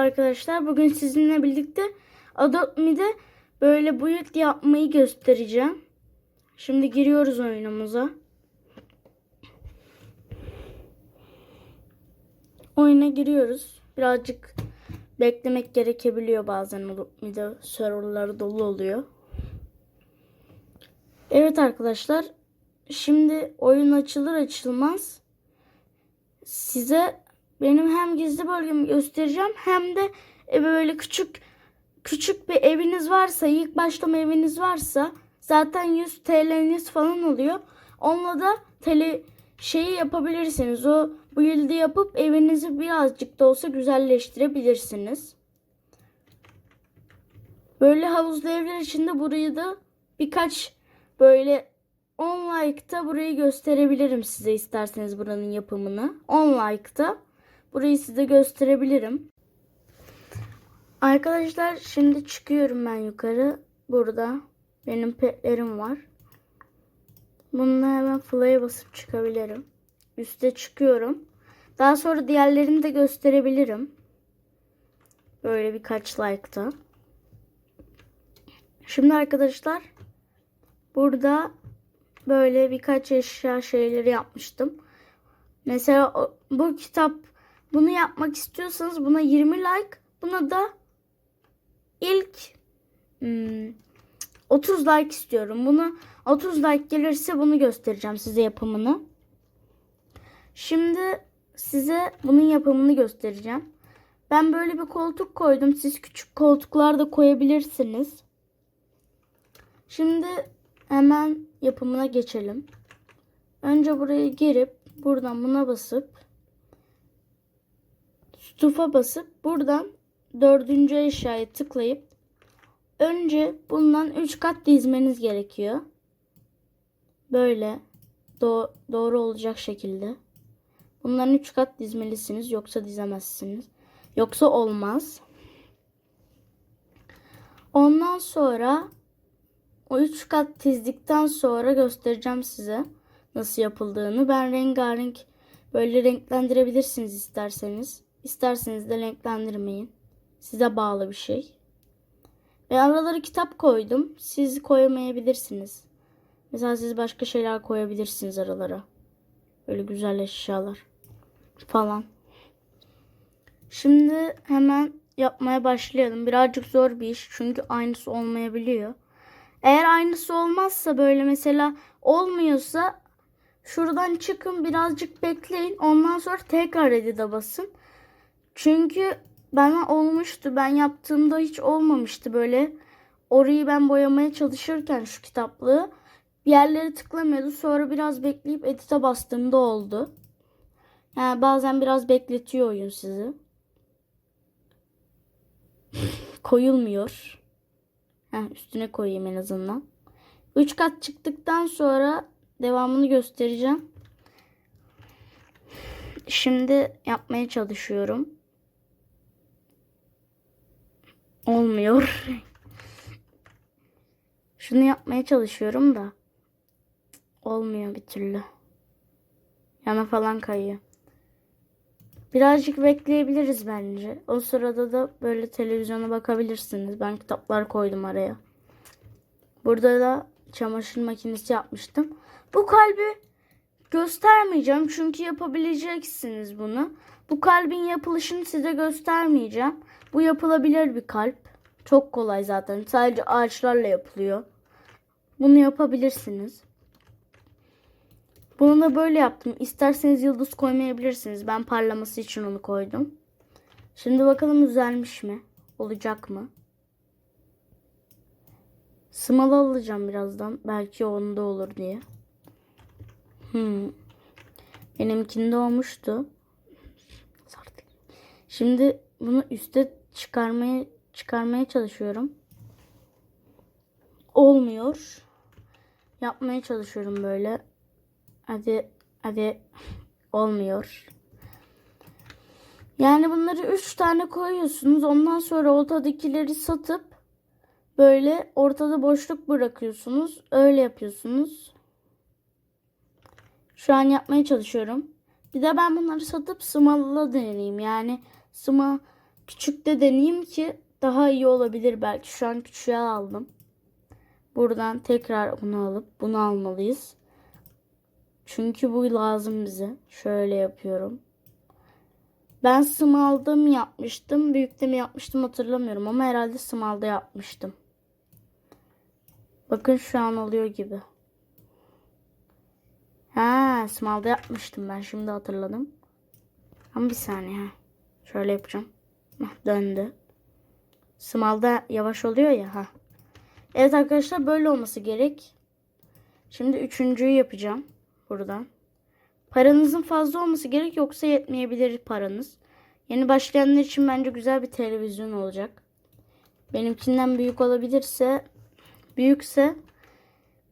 arkadaşlar. Bugün sizinle birlikte Adopt Me'de böyle build yapmayı göstereceğim. Şimdi giriyoruz oyunumuza. Oyuna giriyoruz. Birazcık beklemek gerekebiliyor bazen Adopt Me'de serverları dolu oluyor. Evet arkadaşlar. Şimdi oyun açılır açılmaz size benim hem gizli bölgemi göstereceğim hem de e, böyle küçük küçük bir eviniz varsa ilk başlama eviniz varsa zaten 100 TL'niz falan oluyor. Onunla da tele şeyi yapabilirsiniz. O build'i yapıp evinizi birazcık da olsa güzelleştirebilirsiniz. Böyle havuzlu evler içinde burayı da birkaç böyle 10 like'ta burayı gösterebilirim size isterseniz buranın yapımını. 10 like'ta burayı size gösterebilirim. Arkadaşlar şimdi çıkıyorum ben yukarı. Burada benim petlerim var. Bununla hemen fly'a basıp çıkabilirim. Üste çıkıyorum. Daha sonra diğerlerini de gösterebilirim. Böyle birkaç like'ta. Şimdi arkadaşlar burada böyle birkaç eşya şeyleri yapmıştım. Mesela bu kitap bunu yapmak istiyorsanız buna 20 like, buna da ilk hmm, 30 like istiyorum. Bunu 30 like gelirse bunu göstereceğim size yapımını. Şimdi size bunun yapımını göstereceğim. Ben böyle bir koltuk koydum. Siz küçük koltuklar da koyabilirsiniz. Şimdi hemen yapımına geçelim. Önce buraya girip buradan buna basıp stufa basıp buradan dördüncü eşyaya tıklayıp önce bundan 3 kat dizmeniz gerekiyor. Böyle do- doğru olacak şekilde. Bundan 3 kat dizmelisiniz yoksa dizemezsiniz. Yoksa olmaz. Ondan sonra o üç kat dizdikten sonra göstereceğim size nasıl yapıldığını. Ben rengarenk böyle renklendirebilirsiniz isterseniz. İsterseniz de renklendirmeyin. Size bağlı bir şey. Ve aralara kitap koydum. Siz koyamayabilirsiniz. Mesela siz başka şeyler koyabilirsiniz aralara. Böyle güzel eşyalar falan. Şimdi hemen yapmaya başlayalım. Birazcık zor bir iş çünkü aynısı olmayabiliyor. Eğer aynısı olmazsa böyle mesela olmuyorsa şuradan çıkın birazcık bekleyin. Ondan sonra tekrar edit'e basın. Çünkü bana olmuştu. Ben yaptığımda hiç olmamıştı böyle. Orayı ben boyamaya çalışırken şu kitaplığı yerlere tıklamıyordu. Sonra biraz bekleyip edit'e bastığımda oldu. Yani bazen biraz bekletiyor oyun sizi. Koyulmuyor. Heh, üstüne koyayım en azından. 3 kat çıktıktan sonra devamını göstereceğim. Şimdi yapmaya çalışıyorum. Olmuyor. Şunu yapmaya çalışıyorum da olmuyor bir türlü. Yana falan kayıyor. Birazcık bekleyebiliriz bence. O sırada da böyle televizyona bakabilirsiniz. Ben kitaplar koydum araya. Burada da çamaşır makinesi yapmıştım. Bu kalbi göstermeyeceğim çünkü yapabileceksiniz bunu. Bu kalbin yapılışını size göstermeyeceğim. Bu yapılabilir bir kalp. Çok kolay zaten. Sadece ağaçlarla yapılıyor. Bunu yapabilirsiniz. Bunu da böyle yaptım. İsterseniz yıldız koymayabilirsiniz. Ben parlaması için onu koydum. Şimdi bakalım düzelmiş mi? Olacak mı? Sımalı alacağım birazdan. Belki onda olur diye. Hmm. Benimkinde olmuştu. Şimdi bunu üste çıkarmaya çıkarmaya çalışıyorum. Olmuyor. Yapmaya çalışıyorum böyle. Hadi hadi olmuyor. Yani bunları 3 tane koyuyorsunuz. Ondan sonra ortadakileri satıp böyle ortada boşluk bırakıyorsunuz. Öyle yapıyorsunuz. Şu an yapmaya çalışıyorum. Bir de ben bunları satıp Smalı'la deneyeyim. Yani Sma küçük de deneyeyim ki daha iyi olabilir belki. Şu an küçüğe aldım. Buradan tekrar bunu alıp bunu almalıyız. Çünkü bu lazım bize. Şöyle yapıyorum. Ben small'da mı yapmıştım, büyükte mi yapmıştım hatırlamıyorum ama herhalde small'da yapmıştım. Bakın şu an oluyor gibi. Ha, small'da yapmıştım ben şimdi hatırladım. Ama bir saniye. Şöyle yapacağım. Döndü. Small'da yavaş oluyor ya. ha. Evet arkadaşlar böyle olması gerek. Şimdi üçüncüyü yapacağım. Buradan. Paranızın fazla olması gerek yoksa yetmeyebilir paranız. Yeni başlayanlar için bence güzel bir televizyon olacak. Benimkinden büyük olabilirse büyükse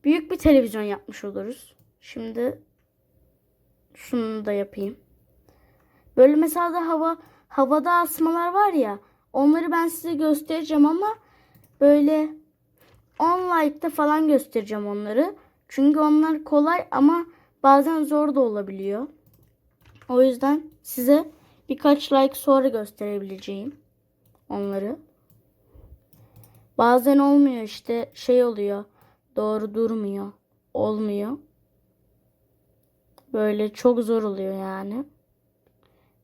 büyük bir televizyon yapmış oluruz. Şimdi şunu da yapayım. Böyle mesela da hava havada asmalar var ya. Onları ben size göstereceğim ama böyle 10 like'da falan göstereceğim onları. Çünkü onlar kolay ama bazen zor da olabiliyor. O yüzden size birkaç like sonra gösterebileceğim onları. Bazen olmuyor işte şey oluyor. Doğru durmuyor. Olmuyor. Böyle çok zor oluyor yani.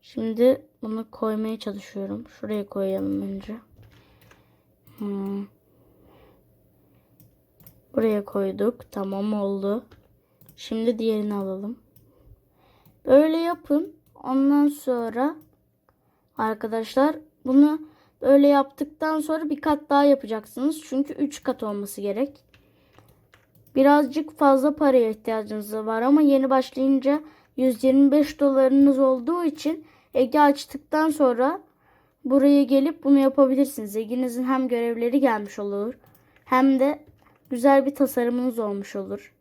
Şimdi bunu koymaya çalışıyorum. Şuraya koyalım önce. Hmm. Buraya koyduk. Tamam oldu. Şimdi diğerini alalım. Böyle yapın. Ondan sonra arkadaşlar bunu böyle yaptıktan sonra bir kat daha yapacaksınız. Çünkü 3 kat olması gerek. Birazcık fazla paraya ihtiyacınız var ama yeni başlayınca 125 dolarınız olduğu için Ege açtıktan sonra buraya gelip bunu yapabilirsiniz. Ege'nizin hem görevleri gelmiş olur hem de güzel bir tasarımınız olmuş olur.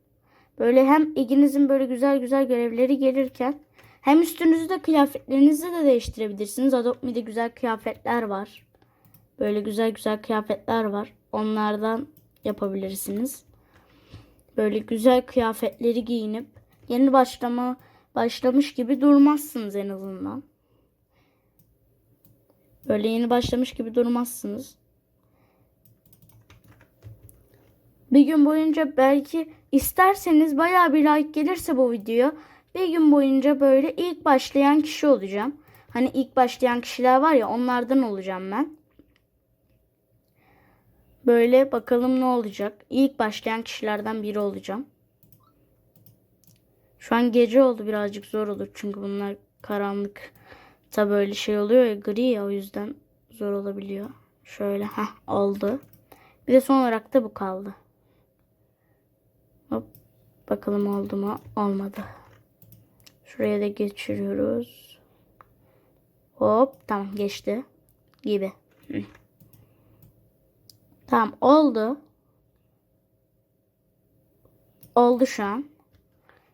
Böyle hem Ege'nizin böyle güzel güzel görevleri gelirken hem üstünüzde kıyafetlerinizi de değiştirebilirsiniz. Adopt Me'de güzel kıyafetler var. Böyle güzel güzel kıyafetler var. Onlardan yapabilirsiniz. Böyle güzel kıyafetleri giyinip yeni başlama başlamış gibi durmazsınız en azından. Böyle yeni başlamış gibi durmazsınız. Bir gün boyunca belki isterseniz bayağı bir like gelirse bu video bir gün boyunca böyle ilk başlayan kişi olacağım. Hani ilk başlayan kişiler var ya onlardan olacağım ben. Böyle bakalım ne olacak. İlk başlayan kişilerden biri olacağım. Şu an gece oldu birazcık zor olur çünkü bunlar karanlık. Tabi böyle şey oluyor ya gri ya o yüzden zor olabiliyor. Şöyle ha oldu. Bir de son olarak da bu kaldı. Hop bakalım oldu mu? Olmadı. Şuraya da geçiriyoruz. Hop tamam geçti. Gibi. Hı. Tamam oldu. Oldu şu an.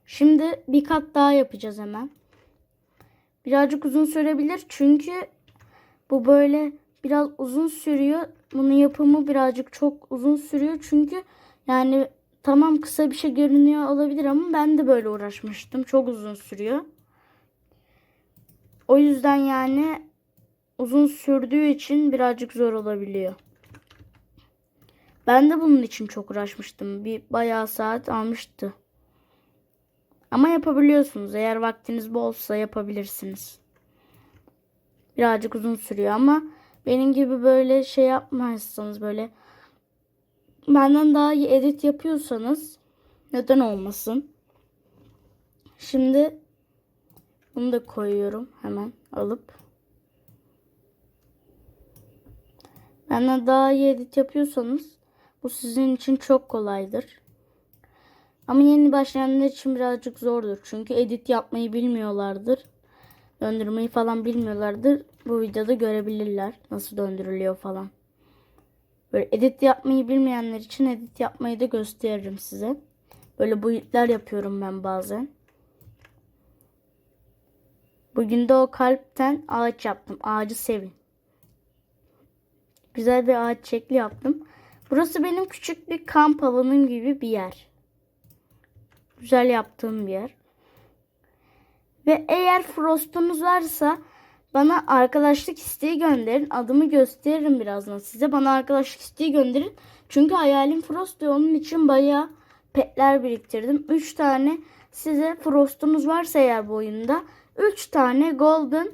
Şimdi bir kat daha yapacağız hemen. Birazcık uzun sürebilir çünkü bu böyle biraz uzun sürüyor. Bunun yapımı birazcık çok uzun sürüyor çünkü yani tamam kısa bir şey görünüyor olabilir ama ben de böyle uğraşmıştım. Çok uzun sürüyor. O yüzden yani uzun sürdüğü için birazcık zor olabiliyor. Ben de bunun için çok uğraşmıştım. Bir bayağı saat almıştı. Ama yapabiliyorsunuz. Eğer vaktiniz bolsa yapabilirsiniz. Birazcık uzun sürüyor ama benim gibi böyle şey yapmazsanız böyle benden daha iyi edit yapıyorsanız neden olmasın? Şimdi bunu da koyuyorum hemen alıp. Benden daha iyi edit yapıyorsanız bu sizin için çok kolaydır. Ama yeni başlayanlar için birazcık zordur. Çünkü edit yapmayı bilmiyorlardır. Döndürmeyi falan bilmiyorlardır. Bu videoda görebilirler. Nasıl döndürülüyor falan. Böyle edit yapmayı bilmeyenler için edit yapmayı da gösteririm size. Böyle boyutlar yapıyorum ben bazen. Bugün de o kalpten ağaç yaptım. Ağacı sevin. Güzel bir ağaç şekli yaptım. Burası benim küçük bir kamp alanım gibi bir yer. Güzel yaptığım bir yer. Ve eğer frostunuz varsa bana arkadaşlık isteği gönderin. Adımı gösteririm birazdan size. Bana arkadaşlık isteği gönderin. Çünkü hayalim Frost ve onun için bayağı petler biriktirdim. 3 tane size Frost'unuz varsa eğer bu oyunda 3 tane golden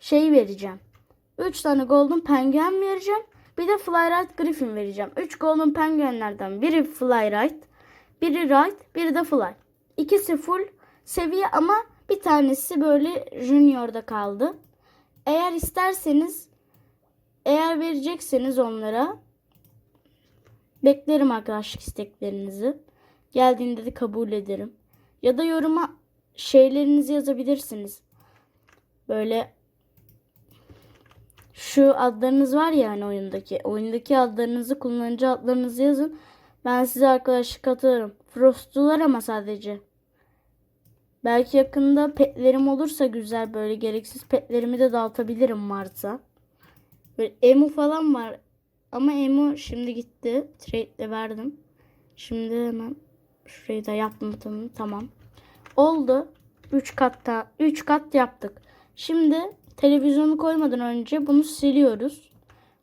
şey vereceğim. 3 tane golden penguen vereceğim. Bir de Flyride Griffin vereceğim. 3 golden penguenlerden biri Flyride, biri Ride, biri de Fly. İkisi full seviye ama bir tanesi böyle junior'da kaldı. Eğer isterseniz eğer verecekseniz onlara beklerim arkadaşlık isteklerinizi. Geldiğinde de kabul ederim. Ya da yoruma şeylerinizi yazabilirsiniz. Böyle şu adlarınız var ya hani oyundaki. Oyundaki adlarınızı kullanıcı adlarınızı yazın. Ben size arkadaşlık atarım. Frost'lular ama sadece. Belki yakında petlerim olursa güzel böyle gereksiz petlerimi de dağıtabilirim varsa. Böyle emu falan var. Ama emu şimdi gitti. Trade'le verdim. Şimdi hemen şurayı da yapmadım. Tamam. Oldu. 3 katta 3 kat yaptık. Şimdi televizyonu koymadan önce bunu siliyoruz.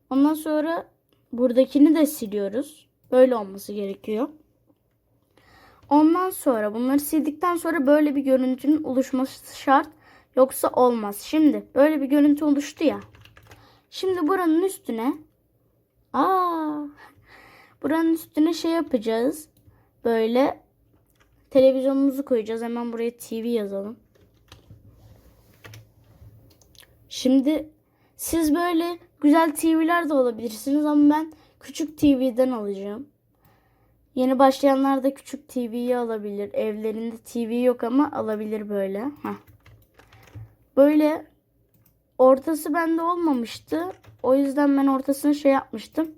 Ondan sonra buradakini de siliyoruz. Böyle olması gerekiyor. Ondan sonra bunları sildikten sonra böyle bir görüntünün oluşması şart. Yoksa olmaz. Şimdi böyle bir görüntü oluştu ya. Şimdi buranın üstüne aa buranın üstüne şey yapacağız. Böyle televizyonumuzu koyacağız. Hemen buraya TV yazalım. Şimdi siz böyle güzel TV'ler de olabilirsiniz ama ben küçük TV'den alacağım. Yeni başlayanlar da küçük TV'yi alabilir. Evlerinde TV yok ama alabilir böyle. Heh. Böyle ortası bende olmamıştı. O yüzden ben ortasını şey yapmıştım.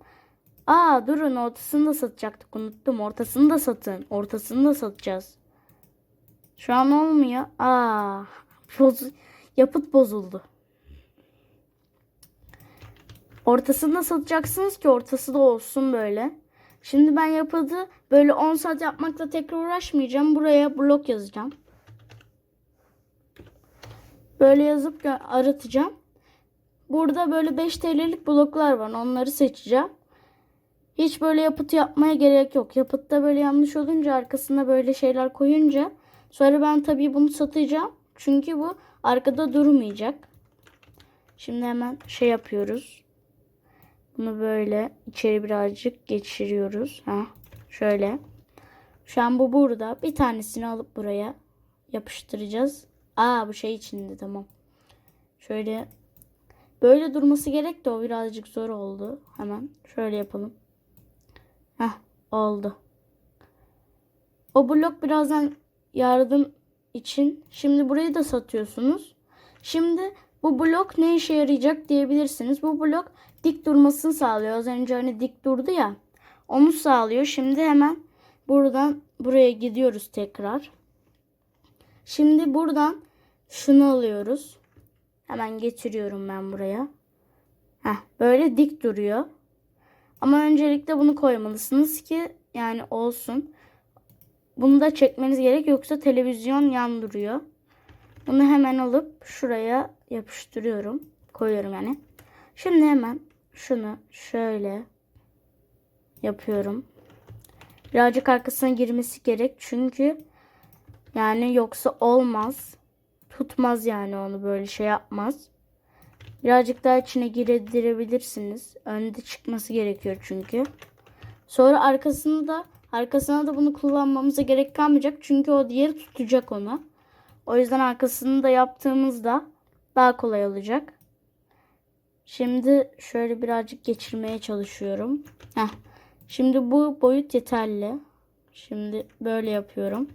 Aa durun ortasını da satacaktık unuttum. Ortasını da satın. Ortasını da satacağız. Şu an olmuyor. Aa boz yapıt bozuldu. Ortasını da satacaksınız ki ortası da olsun böyle. Şimdi ben yapıdı böyle 10 saat yapmakla tekrar uğraşmayacağım. Buraya blok yazacağım. Böyle yazıp aratacağım. Burada böyle 5 TL'lik bloklar var. Onları seçeceğim. Hiç böyle yapıt yapmaya gerek yok. Yapıtta böyle yanlış olunca arkasına böyle şeyler koyunca sonra ben tabii bunu satacağım. Çünkü bu arkada durmayacak. Şimdi hemen şey yapıyoruz. Bunu böyle içeri birazcık geçiriyoruz. Ha, şöyle. Şu an bu burada. Bir tanesini alıp buraya yapıştıracağız. Aa bu şey içinde tamam. Şöyle böyle durması gerek de o birazcık zor oldu. Hemen şöyle yapalım. Heh oldu. O blok birazdan yardım için. Şimdi burayı da satıyorsunuz. Şimdi bu blok ne işe yarayacak diyebilirsiniz. Bu blok dik durmasını sağlıyor. Az önce hani dik durdu ya. Onu sağlıyor. Şimdi hemen buradan buraya gidiyoruz tekrar. Şimdi buradan şunu alıyoruz. Hemen getiriyorum ben buraya. Heh, böyle dik duruyor. Ama öncelikle bunu koymalısınız ki yani olsun. Bunu da çekmeniz gerek yoksa televizyon yan duruyor. Bunu hemen alıp şuraya yapıştırıyorum. Koyuyorum yani. Şimdi hemen şunu şöyle yapıyorum. Birazcık arkasına girmesi gerek. Çünkü yani yoksa olmaz. Tutmaz yani onu böyle şey yapmaz. Birazcık daha içine girebilirsiniz. Önde çıkması gerekiyor çünkü. Sonra arkasını da arkasına da bunu kullanmamıza gerek kalmayacak. Çünkü o diğeri tutacak onu. O yüzden arkasını da yaptığımızda daha kolay olacak. Şimdi şöyle birazcık geçirmeye çalışıyorum. Heh. Şimdi bu boyut yeterli. Şimdi böyle yapıyorum.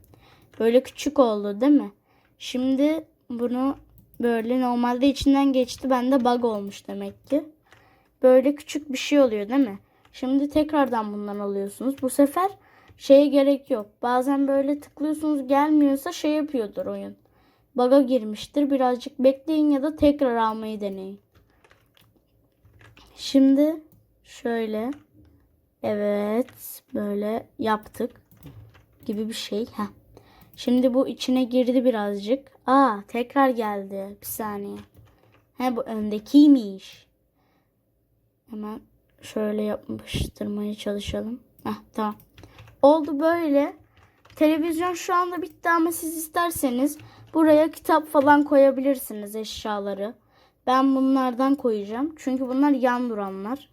Böyle küçük oldu değil mi? Şimdi bunu böyle normalde içinden geçti. Bende bug olmuş demek ki. Böyle küçük bir şey oluyor değil mi? Şimdi tekrardan bundan alıyorsunuz. Bu sefer şeye gerek yok. Bazen böyle tıklıyorsunuz gelmiyorsa şey yapıyordur oyun. Bug'a girmiştir. Birazcık bekleyin ya da tekrar almayı deneyin. Şimdi şöyle evet böyle yaptık gibi bir şey. Heh. Şimdi bu içine girdi birazcık. Aa tekrar geldi. Bir saniye. He bu öndekiymiş. Hemen şöyle yapıştırmaya çalışalım. Heh, tamam. Oldu böyle. Televizyon şu anda bitti ama siz isterseniz buraya kitap falan koyabilirsiniz eşyaları. Ben bunlardan koyacağım. Çünkü bunlar yan duranlar.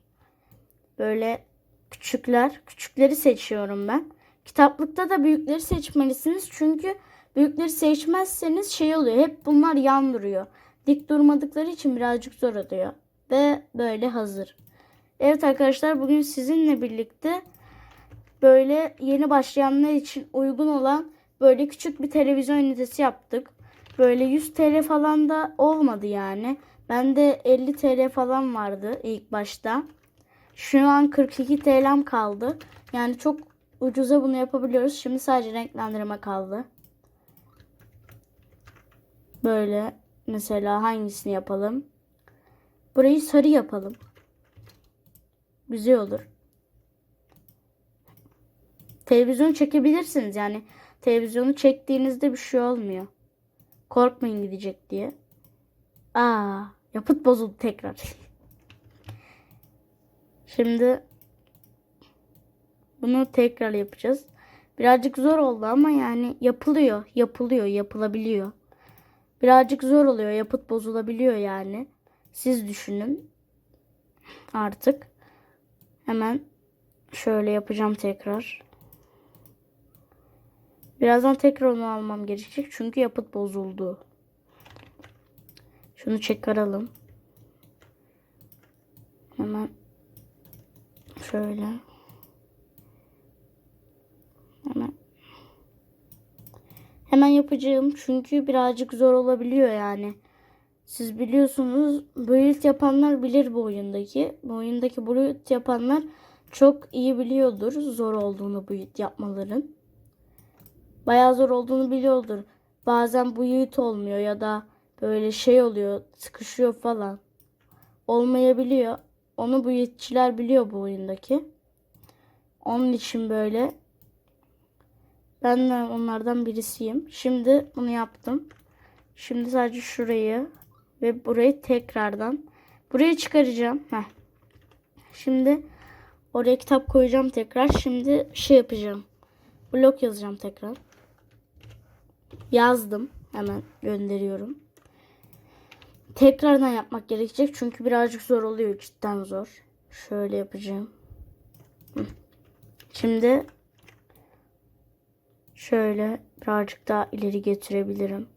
Böyle küçükler. Küçükleri seçiyorum ben. Kitaplıkta da büyükleri seçmelisiniz. Çünkü büyükleri seçmezseniz şey oluyor. Hep bunlar yan duruyor. Dik durmadıkları için birazcık zor oluyor. Ve böyle hazır. Evet arkadaşlar bugün sizinle birlikte böyle yeni başlayanlar için uygun olan böyle küçük bir televizyon ünitesi yaptık. Böyle 100 TL falan da olmadı yani. Bende 50 TL falan vardı ilk başta. Şu an 42 TL'm kaldı. Yani çok ucuza bunu yapabiliyoruz. Şimdi sadece renklendirme kaldı. Böyle mesela hangisini yapalım? Burayı sarı yapalım. Güzel olur. Televizyon çekebilirsiniz yani. Televizyonu çektiğinizde bir şey olmuyor. Korkmayın gidecek diye. Aa, yapıt bozuldu tekrar. Şimdi bunu tekrar yapacağız. Birazcık zor oldu ama yani yapılıyor, yapılıyor, yapılabiliyor. Birazcık zor oluyor, yapıt bozulabiliyor yani. Siz düşünün artık. Hemen şöyle yapacağım tekrar. Birazdan tekrar onu almam gerekecek çünkü yapıt bozuldu. Şunu çıkaralım. Hemen şöyle. Hemen. Hemen yapacağım çünkü birazcık zor olabiliyor yani. Siz biliyorsunuz build yapanlar bilir bu oyundaki. Bu oyundaki build yapanlar çok iyi biliyordur zor olduğunu build yapmaların. Bayağı zor olduğunu biliyordur. Bazen build olmuyor ya da böyle şey oluyor sıkışıyor falan. Olmayabiliyor. Onu buildçiler biliyor bu oyundaki. Onun için böyle ben de onlardan birisiyim. Şimdi bunu yaptım. Şimdi sadece şurayı ve burayı tekrardan buraya çıkaracağım. Heh. Şimdi oraya kitap koyacağım tekrar. Şimdi şey yapacağım. Blok yazacağım tekrar. Yazdım. Hemen gönderiyorum. Tekrardan yapmak gerekecek. Çünkü birazcık zor oluyor. Cidden zor. Şöyle yapacağım. Şimdi şöyle birazcık daha ileri getirebilirim.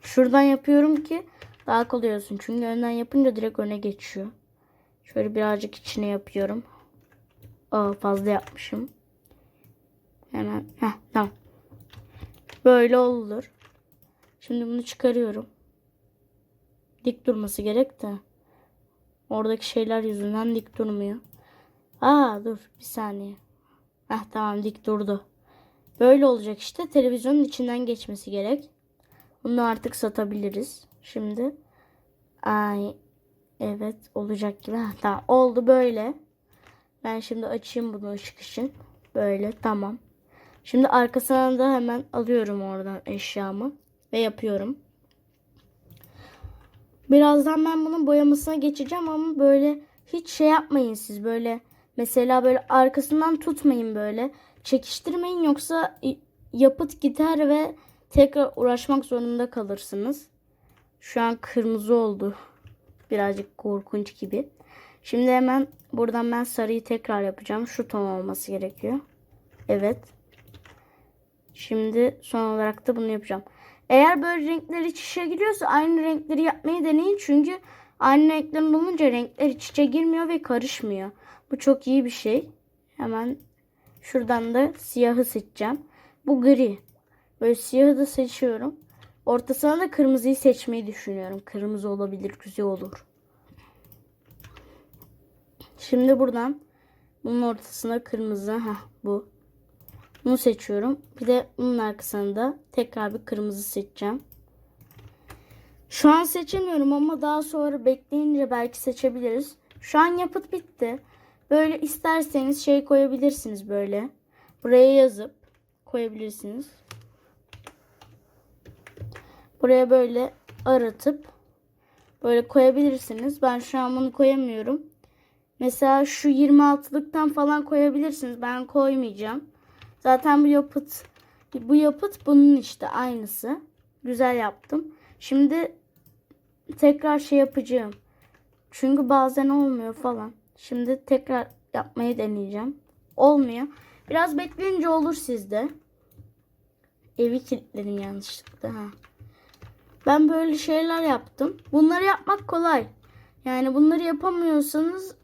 Şuradan yapıyorum ki daha kolay olsun. Çünkü önden yapınca direkt öne geçiyor. Şöyle birazcık içine yapıyorum. Aa, fazla yapmışım. Hemen. Heh, tamam. Böyle olur. Şimdi bunu çıkarıyorum. Dik durması gerek de. Oradaki şeyler yüzünden dik durmuyor. Aa dur bir saniye. Heh tamam dik durdu. Böyle olacak işte. Televizyonun içinden geçmesi gerek. Bunu artık satabiliriz. Şimdi. Ay evet olacak gibi. Heh, tamam oldu böyle. Ben şimdi açayım bunu ışık için. Böyle tamam. Şimdi arkasına da hemen alıyorum oradan eşyamı ve yapıyorum. Birazdan ben bunun boyamasına geçeceğim ama böyle hiç şey yapmayın siz böyle mesela böyle arkasından tutmayın böyle çekiştirmeyin yoksa yapıt gider ve tekrar uğraşmak zorunda kalırsınız. Şu an kırmızı oldu. Birazcık korkunç gibi. Şimdi hemen buradan ben sarıyı tekrar yapacağım. Şu ton olması gerekiyor. Evet. Şimdi son olarak da bunu yapacağım. Eğer böyle renkler iç içe giriyorsa aynı renkleri yapmayı deneyin. Çünkü aynı renklerin olunca renkler iç içe girmiyor ve karışmıyor. Bu çok iyi bir şey. Hemen şuradan da siyahı seçeceğim. Bu gri. Böyle siyahı da seçiyorum. Ortasına da kırmızıyı seçmeyi düşünüyorum. Kırmızı olabilir, güzel olur. Şimdi buradan bunun ortasına kırmızı. Heh, bu. Bunu seçiyorum. Bir de bunun arkasına da tekrar bir kırmızı seçeceğim. Şu an seçemiyorum ama daha sonra bekleyince belki seçebiliriz. Şu an yapıt bitti. Böyle isterseniz şey koyabilirsiniz böyle. Buraya yazıp koyabilirsiniz. Buraya böyle aratıp Böyle koyabilirsiniz. Ben şu an bunu koyamıyorum. Mesela şu 26'lıktan falan koyabilirsiniz. Ben koymayacağım. Zaten bu yapıt bu yapıt bunun işte aynısı. Güzel yaptım. Şimdi tekrar şey yapacağım. Çünkü bazen olmuyor falan. Şimdi tekrar yapmayı deneyeceğim. Olmuyor. Biraz bekleyince olur sizde. Evi kilitledim yanlışlıkla. Ha. Ben böyle şeyler yaptım. Bunları yapmak kolay. Yani bunları yapamıyorsanız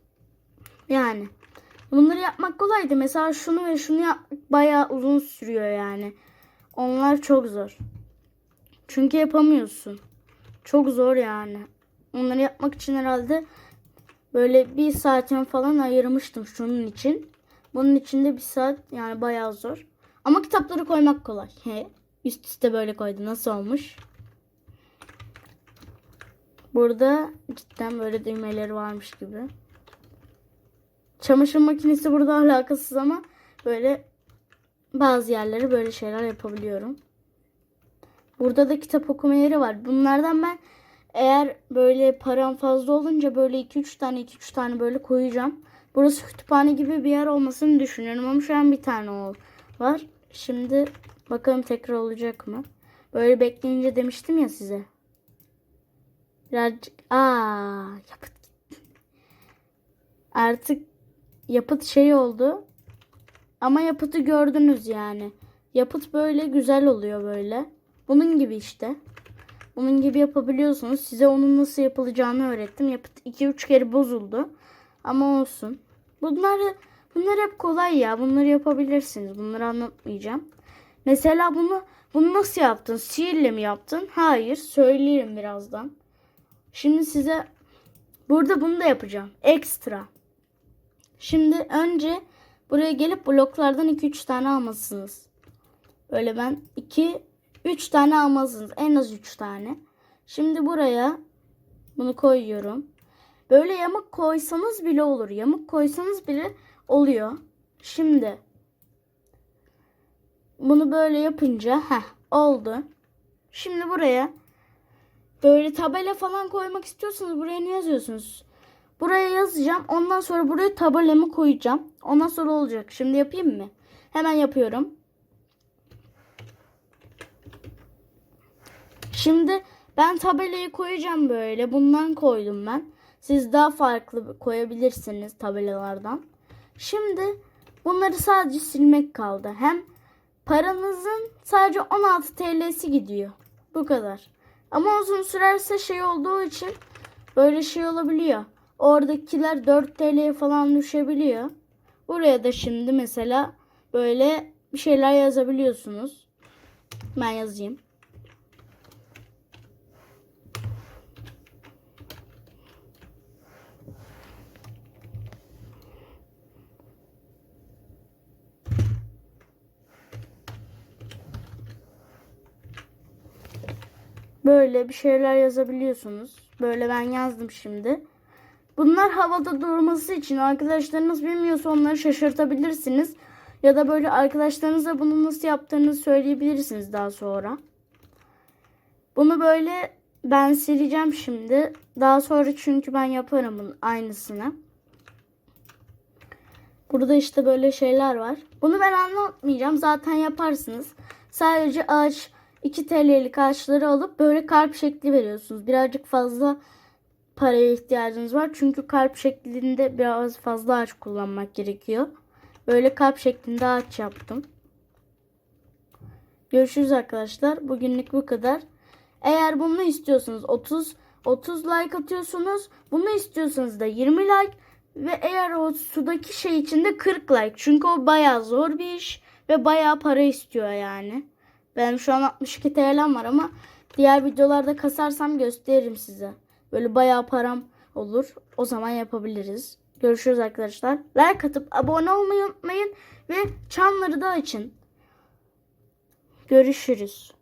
yani bunları yapmak kolaydı. Mesela şunu ve şunu yapmak bayağı uzun sürüyor yani. Onlar çok zor. Çünkü yapamıyorsun. Çok zor yani. Onları yapmak için herhalde böyle bir saatim falan ayırmıştım şunun için. Bunun için de bir saat yani bayağı zor. Ama kitapları koymak kolay. He, üst üste böyle koydu. Nasıl olmuş? Burada cidden böyle düğmeleri varmış gibi. Çamaşır makinesi burada alakasız ama böyle bazı yerleri böyle şeyler yapabiliyorum. Burada da kitap okuma yeri var. Bunlardan ben eğer böyle param fazla olunca böyle 2-3 tane 2-3 tane böyle koyacağım. Burası kütüphane gibi bir yer olmasını düşünüyorum ama şu an bir tane var. Şimdi bakalım tekrar olacak mı? Böyle bekleyince demiştim ya size. Birazcık aa yapıt Artık yapıt şey oldu. Ama yapıtı gördünüz yani. Yapıt böyle güzel oluyor böyle. Bunun gibi işte. Bunun gibi yapabiliyorsunuz. Size onun nasıl yapılacağını öğrettim. Yapıt 2-3 kere bozuldu. Ama olsun. Bunlar, bunlar hep kolay ya. Bunları yapabilirsiniz. Bunları anlatmayacağım. Mesela bunu bunu nasıl yaptın? Sihirle mi yaptın? Hayır. Söylerim birazdan. Şimdi size burada bunu da yapacağım. Ekstra. Şimdi önce buraya gelip bloklardan 2-3 tane almalısınız. Böyle ben 2 3 tane almalısınız. En az 3 tane. Şimdi buraya bunu koyuyorum. Böyle yamuk koysanız bile olur. Yamuk koysanız bile oluyor. Şimdi bunu böyle yapınca heh, oldu. Şimdi buraya böyle tabela falan koymak istiyorsanız buraya ne yazıyorsunuz? Buraya yazacağım. Ondan sonra buraya tabelamı koyacağım. Ondan sonra olacak. Şimdi yapayım mı? Hemen yapıyorum. Şimdi ben tabelayı koyacağım böyle. Bundan koydum ben. Siz daha farklı koyabilirsiniz tabelalardan. Şimdi bunları sadece silmek kaldı. Hem paranızın sadece 16 TL'si gidiyor. Bu kadar. Ama uzun sürerse şey olduğu için böyle şey olabiliyor. Oradakiler 4 TL'ye falan düşebiliyor. Buraya da şimdi mesela böyle bir şeyler yazabiliyorsunuz. Ben yazayım. Böyle bir şeyler yazabiliyorsunuz. Böyle ben yazdım şimdi. Bunlar havada durması için arkadaşlarınız bilmiyorsa onları şaşırtabilirsiniz. Ya da böyle arkadaşlarınıza bunu nasıl yaptığını söyleyebilirsiniz daha sonra. Bunu böyle ben sileceğim şimdi. Daha sonra çünkü ben yaparım aynısını. Burada işte böyle şeyler var. Bunu ben anlatmayacağım. Zaten yaparsınız. Sadece ağaç 2 TL'lik ağaçları alıp böyle kalp şekli veriyorsunuz. Birazcık fazla paraya ihtiyacınız var. Çünkü kalp şeklinde biraz fazla ağaç kullanmak gerekiyor. Böyle kalp şeklinde ağaç yaptım. Görüşürüz arkadaşlar. Bugünlük bu kadar. Eğer bunu istiyorsanız 30 30 like atıyorsunuz. Bunu istiyorsanız da 20 like ve eğer o sudaki şey için de 40 like. Çünkü o bayağı zor bir iş ve bayağı para istiyor yani. Benim şu an 62 TL'm var ama diğer videolarda kasarsam gösteririm size. Böyle bayağı param olur. O zaman yapabiliriz. Görüşürüz arkadaşlar. Like atıp abone olmayı unutmayın ve çanları da açın. Görüşürüz.